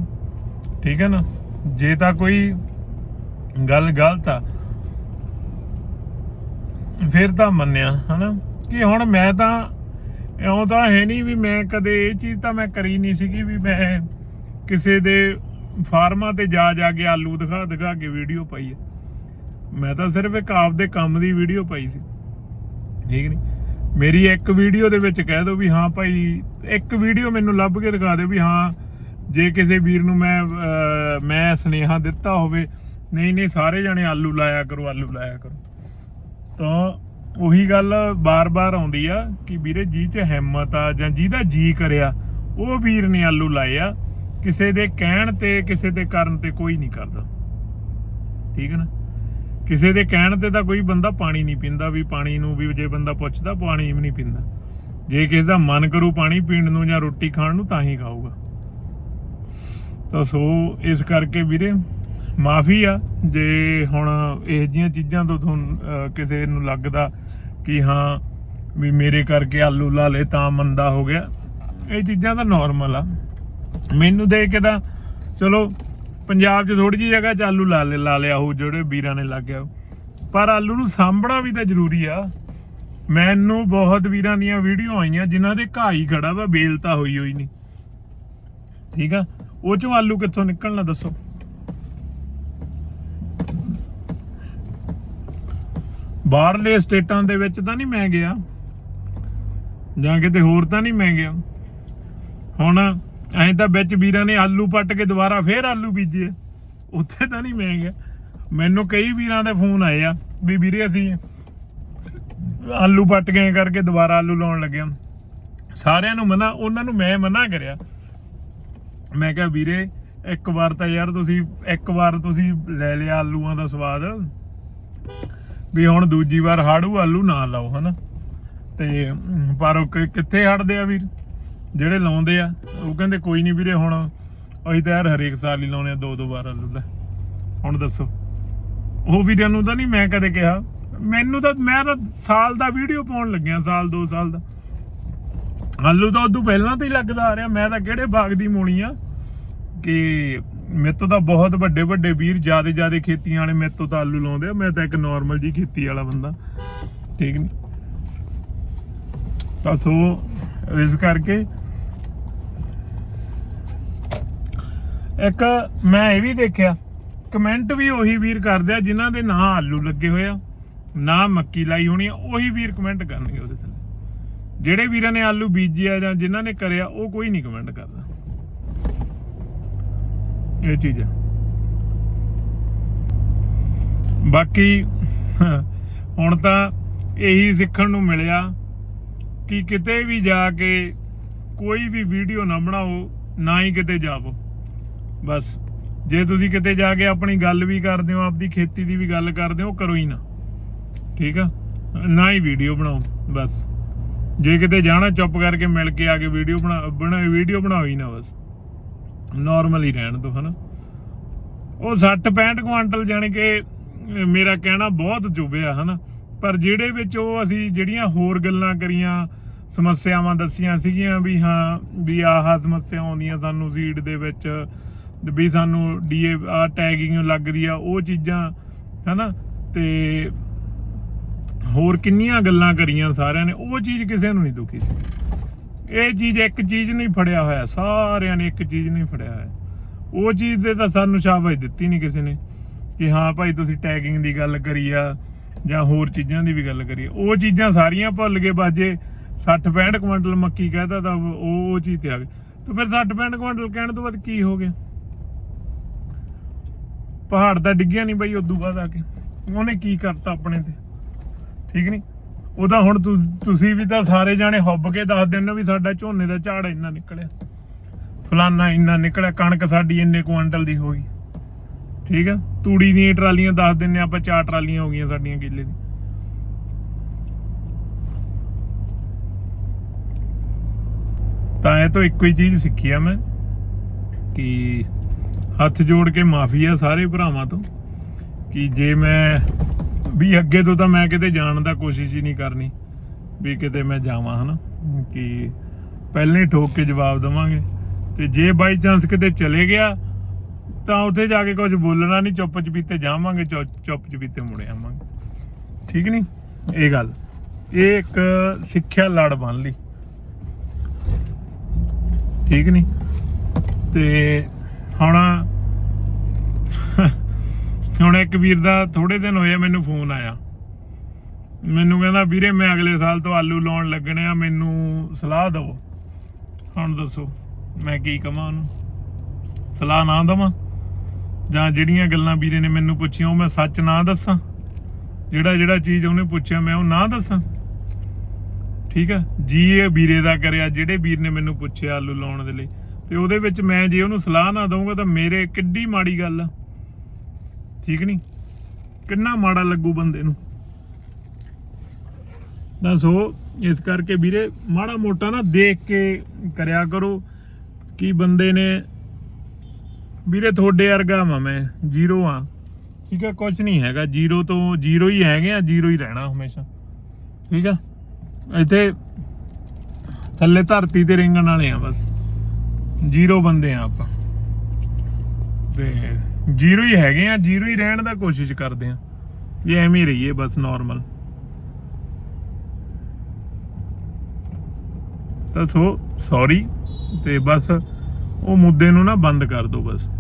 ਠੀਕ ਹੈ ਨਾ? ਜੇ ਤਾਂ ਕੋਈ ਗੱਲ ਗਲਤ ਆ, ਫਿਰ ਤਾਂ ਮੰਨਿਆ, ਹਨਾ? ਕਿ ਹੁਣ ਮੈਂ ਤਾਂ ਇਉਂ ਤਾਂ ਹੈ ਨਹੀਂ ਵੀ ਮੈਂ ਕਦੇ ਇਹ ਚੀਜ਼ ਤਾਂ ਮੈਂ ਕਰੀ ਨਹੀਂ ਸੀਗੀ ਵੀ ਮੈਂ ਕਿਸੇ ਦੇ ਫਾਰਮਾਂ ਤੇ ਜਾ ਜਾ ਕੇ ਆਲੂ ਦਿਖਾ ਦਿਖਾ ਕੇ ਵੀਡੀਓ ਪਾਈ ਹੈ। ਮੈਂ ਤਾਂ ਸਿਰਫ ਇੱਕ ਆਪਦੇ ਕੰਮ ਦੀ ਵੀਡੀਓ ਪਾਈ ਸੀ। ਠੀਕ ਨਹੀਂ? ਮੇਰੀ ਇੱਕ ਵੀਡੀਓ ਦੇ ਵਿੱਚ ਕਹਿ ਦਿਓ ਵੀ ਹਾਂ ਭਾਈ, ਇੱਕ ਵੀਡੀਓ ਮੈਨੂੰ ਲੱਭ ਕੇ ਦਿਖਾ ਦਿਓ ਵੀ ਹਾਂ, ਜੇ ਕਿਸੇ ਵੀਰ ਨੂੰ ਮੈਂ ਮੈਂ ਸੁਨੇਹਾ ਦਿੱਤਾ ਹੋਵੇ, ਨਹੀਂ ਨਹੀਂ, ਸਾਰੇ ਜਣੇ ਆਲੂ ਲਾਇਆ ਕਰੋ, ਆਲੂ ਲਾਇਆ ਕਰੋ। ਤਾਂ ਉਹੀ ਗੱਲ ਬਾਰ-ਬਾਰ ਆਉਂਦੀ ਆ ਕਿ ਵੀਰੇ ਜੀ 'ਚ ਹਿੰਮਤ ਆ ਜਾਂ ਜਿਹਦਾ ਜੀ ਕਰਿਆ, ਉਹ ਵੀਰ ਨੇ ਆਲੂ ਲਾਏ ਆ, ਕਿਸੇ ਦੇ ਕਹਿਣ ਤੇ, ਕਿਸੇ ਦੇ ਕਰਨ ਤੇ ਕੋਈ ਨਹੀਂ ਕਰਦਾ। ਠੀਕ ਹੈ ਨਾ? ਕਿਸੇ ਦੇ ਕਹਿਣ ਤੇ ਤਾਂ ਕੋਈ ਬੰਦਾ ਪਾਣੀ ਨਹੀਂ ਪੀਂਦਾ ਵੀ ਪਾਣੀ ਨੂੰ ਵੀ ਜੇ ਬੰਦਾ ਪੁੱਛਦਾ ਪਾਣੀ ਵੀ ਨਹੀਂ ਪੀਂਦਾ। ਜੇ ਕਿਸੇ ਦਾ ਮਨ ਕਰੂ ਪਾਣੀ ਪੀਣ ਨੂੰ ਜਾਂ ਰੋਟੀ ਖਾਣ ਨੂੰ ਤਾਂ ਹੀ ਖਾਊਗਾ। ਤਾਂ ਸੋ ਇਸ ਕਰਕੇ ਵੀਰੇ ਮਾਫੀ ਆ, ਜੇ ਹੁਣ ਇਹ ਜੀਆਂ ਚੀਜ਼ਾਂ ਤੋਂ ਤੁਹਾਨੂੰ ਕਿਸੇ ਨੂੰ ਲੱਗਦਾ ਕਿ ਹਾਂ ਵੀ ਮੇਰੇ ਕਰਕੇ ਆਲੂ ਲਾ ਲੇ ਤਾਂ ਮੰਦਾ ਹੋ ਗਿਆ, ਇਹ ਚੀਜ਼ਾਂ ਤਾਂ ਨਾਰਮਲ ਆ। ਮੈਨੂੰ ਦੇਖ ਕੇ ਤਾਂ ਚਲੋ ਪੰਜਾਬ 'ਚ ਥੋੜੀ ਜਿਹੀ ਜਗ੍ਹਾ 'ਚ ਆਲੂ ਲਾ ਲਾ ਲਿਆ ਉਹ ਜਿਹੜੇ ਵੀਰਾਂ ਨੇ ਲੱਗਿਆ ਪਰ ਆਲੂ ਨੂੰ ਸਾਂਭਣਾ ਵੀ ਤਾਂ ਜ਼ਰੂਰੀ ਆ। ਮੈਨੂੰ ਬਹੁਤ ਵੀਰਾਂ ਦੀਆਂ ਵੀਡੀਓ ਆਈਆਂ, ਜਿਨ੍ਹਾਂ ਦੇ ਘਾਹ ਖੜਾ ਵਾ, ਬੇਲ ਤਾਂ ਹੋਈ ਹੋਈ ਨਹੀਂ ਠੀਕ ਆ? ਉਹ ਚੋਂ ਆਲੂ ਕਿੱਥੋਂ ਨਿਕਲਣਾ, ਦੱਸੋ? ਬਾਹਰਲੇ ਸਟੇਟਾਂ ਦੇ ਵਿੱਚ ਤਾਂ ਨਹੀਂ ਮੈਂ ਗਿਆ। ਜਾਂ ਕਿਤੇ ਹੋਰ ਤਾਂ ਨਹੀਂ ਮੈਂ ਗਿਆ। ਹੁਣ ਐਂ ਤਾਂ ਵਿੱਚ ਵੀਰਾਂ ਨੇ ਆਲੂ ਪੱਟ ਕੇ ਦੁਬਾਰਾ ਫੇਰ ਆਲੂ ਬੀਜੇ। ਉੱਥੇ ਤਾਂ ਨਹੀਂ ਮੈਂ ਗਿਆ। ਮੈਨੂੰ ਕਈ ਵੀਰਾਂ ਦੇ ਫੋਨ ਆਏ ਆ ਵੀ ਵੀਰੇ ਅਸੀਂ ਆਲੂ ਪੱਟ ਗਏ ਕਰਕੇ ਦੁਬਾਰਾ ਆਲੂ ਲਾਉਣ ਲੱਗੇ ਹਾਂ। ਸਾਰਿਆਂ ਨੂੰ ਮਨਾ, ਉਹਨਾਂ ਨੂੰ ਮੈਂ ਮਨਾ ਕਰਿਆ। ਮੈਂ ਕਿਹਾ, ਵੀਰੇ, ਇੱਕ ਵਾਰ ਤਾਂ ਯਾਰ ਤੁਸੀਂ, ਇੱਕ ਵਾਰ ਤੁਸੀਂ ਲੈ ਲਿਆ ਆਲੂਆਂ ਦਾ ਸਵਾਦ। ਵੀ ਹੁਣ ਦੂਜੀ ਵਾਰ ਹਾੜੂ ਆਲੂ ਨਾ ਲਾਓ, ਹਨਾ? ਤੇ, ਪਰ ਉਹ ਕਿ- ਕਿੱਥੇ ਹਟਦੇ ਆ ਵੀਰ? ਜਿਹੜੇ ਲਾਉਂਦੇ ਆ, ਉਹ ਕਹਿੰਦੇ ਕੋਈ ਨਹੀਂ ਵੀਰੇ ਹੁਣ ਅਸੀਂ ਤਾਂ ਯਾਰ ਹਰੇਕ ਸਾਲ ਹੀ ਲਾਉਣੇ ਆ, ਦੋ ਦੋ ਵਾਰ ਆਲੂ ਲੈ ਹੁਣ ਦੱਸੋ। ਉਹ ਵੀਰਾਂ ਨੂੰ ਤਾਂ ਨਹੀਂ ਮੈਂ ਕਦੇ ਕਿਹਾ। ਮੈਨੂੰ ਤਾਂ, ਮੈਂ ਤਾਂ ਸਾਲ ਦਾ ਵੀਡੀਓ ਪਾਉਣ ਲੱਗਿਆ, ਸਾਲ, ਦੋ ਸਾਲ ਦਾ। ਆਲੂ ਤਾਂ ਉਦੋਂ ਪਹਿਲਾਂ ਤੋਂ ਹੀ ਲੱਗਦਾ ਆ ਰਿਹਾ, ਮੈਂ ਤਾਂ ਕਿਹੜੇ ਬਾਗ ਦੀ ਮੂਣੀ ਆ ਕਿ ਮੇਰੇ ਤਾਂ ਬਹੁਤ ਵੱਡੇ ਵੱਡੇ ਵੀਰ ਜਿਆਦੇ ਜਿਆਦੇ ਖੇਤੀਆਂ ਵਾਲੇ ਮੇਰੇ ਤੋਂ ਤਾਂ ਆਲੂ ਲਾਉਂਦੇ ਆ। ਮੈਂ ਤਾਂ ਇੱਕ ਨਾਰਮਲ ਜੀ ਖੇਤੀ ਵਾਲਾ ਬੰਦਾ। ਠੀਕ ਨਹੀਂ ਤਾਂ ਸੋ ਇਸ ਕਰਕੇ ਇੱਕ ਮੈਂ ਇਹ ਵੀ ਦੇਖਿਆ, ਕਮੈਂਟ ਵੀ ਉਹੀ ਵੀਰ ਕਰਦੇ ਆ ਜਿਨ੍ਹਾਂ ਦੇ ਨਾਂ ਆਲੂ ਲੱਗੇ ਹੋਏ ਆ, ਨਾ ਮੱਕੀ ਲਾਈ ਹੋਣੀ ਆ, ਉਹੀ ਵੀਰ ਕਮੈਂਟ ਕਰਨਗੇ ਉਹਦੇ ਥੱਲੇ। ਜਿਹੜੇ ਵੀਰਾਂ ਨੇ ਆਲੂ ਬੀਜਿਆ ਜਾਂ ਜਿਨ੍ਹਾਂ ਨੇ ਕਰਿਆ, ਉਹ ਕੋਈ ਨਹੀਂ ਕਮੈਂਟ ਕਰਦਾ। ਇਹ ਚੀਜ਼ ਹੈ ਬਾਕੀ, ਹੁਣ ਤਾਂ ਇਹੀ ਸਿੱਖਣ ਨੂੰ ਮਿਲਿਆ ਕਿ ਕਿਤੇ ਵੀ ਜਾ ਕੇ ਕੋਈ ਵੀ ਵੀਡੀਓ ਨਾ ਬਣਾਓ, ਨਾ ਹੀ ਕਿਤੇ ਜਾਵੋ। ਬਸ। ਜੇ ਤੁਸੀਂ ਕਿਤੇ ਜਾ ਕੇ ਆਪਣੀ ਗੱਲ ਵੀ ਕਰਦੇ ਹੋ, ਆਪਦੀ ਖੇਤੀ ਦੀ ਵੀ ਗੱਲ ਕਰਦੇ ਹੋ ਕਰੋ ਹੀ ਨਾ। ਠੀਕ ਆ? ਨਾ ਹੀ ਵੀਡੀਓ ਬਣਾਓ, ਬਸ। ਜੇ ਕਿਤੇ ਜਾਣਾ, ਚੁੱਪ ਕਰਕੇ ਮਿਲ ਕੇ ਆ ਕੇ ਵੀਡੀਓ ਬਣਾ ਬਣਾ, ਵੀਡੀਓ ਬਣਾਓ ਹੀ ਨਾ, ਬਸ। ਨਾਰਮਲ ਹੀ ਰਹਿਣ ਦੋ ਹਨਾ? ਉਹ 60 65 ਕੁਆਂਟਲ ਜਾਣੀ ਕਿ ਮੇਰਾ ਕਹਿਣਾ ਬਹੁਤ ਚੁੱਭਿਆ, ਹਨਾ? ਪਰ ਜਿਹੜੇ ਵਿੱਚ ਉਹ ਅਸੀਂ ਜਿਹੜੀਆਂ ਹੋਰ ਗੱਲਾਂ ਕਰੀਆਂ, ਸਮੱਸਿਆਵਾਂ ਦੱਸੀਆਂ ਸੀਗੀਆਂ ਵੀ ਹਾਂ, ਵੀ ਆਹ ਸਮੱਸਿਆ ਆਉਂਦੀਆਂ ਸਾਨੂੰ ਸੀਡ ਦੇ ਵਿੱਚ ਵੀ ਸਾਨੂੰ ਡੀਏ, ਆ ਟੈਗਿੰਗ ਲੱਗਦੀ ਆ, ਉਹ ਚੀਜ਼ਾਂ, ਹਨਾ? ਤੇ ਹੋਰ ਕਿੰਨੀਆਂ ਗੱਲਾਂ ਕਰੀਆਂ ਸਾਰਿਆਂ ਨੇ, ਉਹ ਚੀਜ਼ ਕਿਸੇ ਨੂੰ ਨਹੀਂ ਦੁਖੀ ਸੀ। ਇਹ ਚੀਜ਼ ਇੱਕ ਚੀਜ਼ ਨਹੀਂ ਫੜਿਆ ਹੋਇਆ, ਸਾਰਿਆਂ ਨੇ ਇੱਕ ਚੀਜ਼ ਨਹੀਂ ਫੜਿਆ ਹੋਇਆ। ਉਹ ਚੀਜ਼ ਦੇ ਤਾਂ ਸਾਨੂੰ ਸ਼ਾਬਾਸ਼ ਦਿੱਤੀ ਨਹੀਂ ਕਿਸੇ ਨੇ, ਕਿ ਹਾਂ ਭਾਈ ਤੁਸੀਂ ਟੈਗਿੰਗ ਦੀ ਗੱਲ ਕਰੀ ਆ, ਜਾਂ ਹੋਰ ਚੀਜ਼ਾਂ ਦੀ ਵੀ ਗੱਲ ਕਰੀ ਉਹ ਚੀਜ਼ਾਂ ਸਾਰੀਆਂ ਭੁੱਲ ਗਏ ਬਾਜੇ 60 65 ਕੁਇੰਟਲ ਮੱਕੀ ਕਹਤਾ ਤਾਂ ਉਹ ਚੀਜ਼ ਤੇ ਆ ਗਈ ਤੇ ਫਿਰ 60 65 ਕੁਇੰਟਲ ਕਹਿਣ ਤੋਂ ਬਾਅਦ ਕੀ ਹੋ ਗਿਆ? ਪਹਾੜ ਦਾ ਡਿੱਗਿਆ ਨਹੀਂ ਬਈ ਉਦੋਂ ਬਾਅਦ ਆ ਕੇ। ਉਹਨੇ ਕੀ ਕਰਤਾ ਆਪਣੇ ਤੇ? ਠੀਕ ਨਹੀਂ? ਉਹਦਾ ਹੁਣ ਤੁਸੀਂ ਵੀ ਤਾਂ ਸਾਰੇ ਜਾਣੇ ਹੁੱਬ ਕੇ ਦੱਸ ਦਿੰਦੇ ਹੋ ਵੀ ਸਾਡਾ ਝੋਨੇ ਦਾ ਝਾੜ ਇੰਨਾ ਨਿਕਲਿਆ। ਫਲਾਨਾ ਇੰਨਾ ਨਿਕਲਿਆ, ਕਣਕ ਸਾਡੀ ਇੰਨੇ ਕੁਇੰਟਲ ਦੀ ਹੋ ਗਈ। ਠੀਕ ਆ? ਤੂੜੀ ਦੀਆਂ ਟਰਾਲੀਆਂ ਦੱਸ ਦਿੰਨੇ ਆਪਾਂ, ਚਾਰ ਟਰਾਲੀਆਂ ਹੋ ਗਈਆਂ ਸਾਡੀਆਂ ਕਿੱਲੇ ਦੀ। ਤਾਂ ਇਹ ਤੋਂ ਇੱਕੋ ਹੀ ਚੀਜ਼ ਸਿੱਖੀ ਆ ਮੈਂ ਕਿ ਹੱਥ ਜੋੜ ਕੇ ਮਾਫੀ ਆ ਸਾਰੇ ਭਰਾਵਾਂ ਤੋਂ, ਕਿ ਜੇ ਮੈਂ, ਵੀ ਅੱਗੇ ਤੋਂ ਤਾਂ ਮੈਂ ਕਿਤੇ ਜਾਣ ਦਾ ਕੋਸ਼ਿਸ਼ ਹੀ ਨਹੀਂ ਕਰਨੀ, ਵੀ ਕਿਤੇ ਮੈਂ ਜਾਵਾਂ, ਹਨਾ? ਕਿ ਪਹਿਲਾਂ ਹੀ ਠੋਕ ਕੇ ਜਵਾਬ ਦਵਾਂਗੇ। ਤੇ ਜੇ ਬਾਈ ਚਾਂਸ ਕਿਤੇ ਚਲੇ ਗਿਆ, ਤਾਂ ਉੱਥੇ ਜਾ ਕੇ ਕੁਝ ਬੋਲਣਾ ਨਹੀਂ ਚੁੱਪ ਚਪੀਤੇ ਜਾਵਾਂਗੇ ਚੁ- ਚੁੱਪ ਚਪੀਤੇ ਮੁੜੇ ਆਵਾਂਗੇ। ਠੀਕ ਨਹੀਂ? ਇਹ ਗੱਲ। ਇਹ ਇੱਕ ਸਿੱਖਿਆ ਲੜ ਬਣ ਲਈ। ਠੀਕ ਨਹੀਂ? ਤੇ ਹੁਣ ਹੁਣ ਇੱਕ ਵੀਰ ਦਾ ਥੋੜੇ ਦਿਨ ਹੋਏ ਮੈਨੂੰ ਫੋਨ ਆਇਆ। ਮੈਨੂੰ ਕਹਿੰਦਾ, ਵੀਰੇ, ਮੈਂ ਅਗਲੇ ਸਾਲ ਤੋਂ ਆਲੂ ਲਾਉਣ ਲੱਗਣੇ ਆ, ਮੈਨੂੰ ਸਲਾਹ ਦਿਓ ਹੁਣ ਦੱਸੋ, ਮੈਂ ਕੀ ਕਹਾਂ ਉਹਨੂੰ? ਸਲਾਹ ਨਾ ਦਵਾਂ? ਜਾਂ ਜਿਹੜੀਆਂ ਗੱਲਾਂ ਵੀਰੇ ਨੇ ਮੈਨੂੰ ਪੁੱਛੀਆਂ, ਉਹ ਮੈਂ ਸੱਚ ਨਾ ਦੱਸਾਂ? ਜਿਹੜਾ ਜਿਹੜਾ ਚੀਜ਼ ਉਹਨੇ ਪੁੱਛਿਆ, ਮੈਂ ਉਹ ਨਾ ਦੱਸਾਂ? ਠੀਕ ਆ? ਜੀ ਇਹ ਵੀਰੇ ਦਾ ਕਰਿਆ, ਜਿਹੜੇ ਵੀਰ ਨੇ ਮੈਨੂੰ ਪੁੱਛਿਆ ਆਲੂ ਲਾਉਣ ਦੇ ਲਈ। ਤੇ ਉਹਦੇ ਵਿੱਚ ਮੈਂ ਜੇ ਉਹਨੂੰ ਸਲਾਹ ਨਾ ਦਊਂਗਾ ਤਾਂ ਮੇਰੇ ਕਿੱਡੀ ਮਾੜੀ ਗੱਲ ਆ। ਠੀਕ ਨਹੀਂ? ਕਿੰਨਾ ਮਾੜਾ ਲੱਗੂ ਬੰਦੇ ਨੂੰ। ਤਾਂ ਸੋ ਇਸ ਕਰਕੇ ਵੀਰੇ ਮਾੜਾ ਮੋਟਾ ਨਾ ਦੇਖ ਕੇ ਕਰਿਆ ਕਰੋ ਕਿ ਬੰਦੇ ਨੇ ਵੀਰੇ ਤੁਹਾਡੇ ਵਰਗਾ ਵਾਂ ਮੈਂ, ਜ਼ੀਰੋ ਆ। ਠੀਕ ਆ ਕੁਝ ਨਹੀਂ ਹੈਗਾ। ਜ਼ੀਰੋ ਤੋਂ ਜ਼ੀਰੋ ਹੀ ਹੈਗੇ ਆ, ਜ਼ੀਰੋ ਹੀ ਰਹਿਣਾ ਹਮੇਸ਼ਾ। ਠੀਕ ਆ? ਇੱਥੇ ਥੱਲੇ ਧਰਤੀ ਤੇ ਰਿੰਗਣ ਵਾਲੇ ਆ ਬਸ। ਜ਼ੀਰੋ ਬੰਦੇ ਆ ਆਪਾਂ। ਤੇ ਜ਼ੀਰੋ ਹੀ ਹੈਗੇ ਆ, ਜ਼ੀਰੋ ਹੀ ਰਹਿਣ ਦਾ ਕੋਸ਼ਿਸ਼ ਕਰਦੇ ਆ। ਇਹ ਐਵੇਂ ਹੀ ਰਹੀਏ, ਬਸ ਨਾਰਮਲ ਤਾਂ ਸੋ ਸੌਰੀ ਤੇ ਬਸ ਉਹ ਮੁੱਦੇ ਨੂੰ ਨਾ ਬੰਦ ਕਰ ਦਿਓ ਬਸ।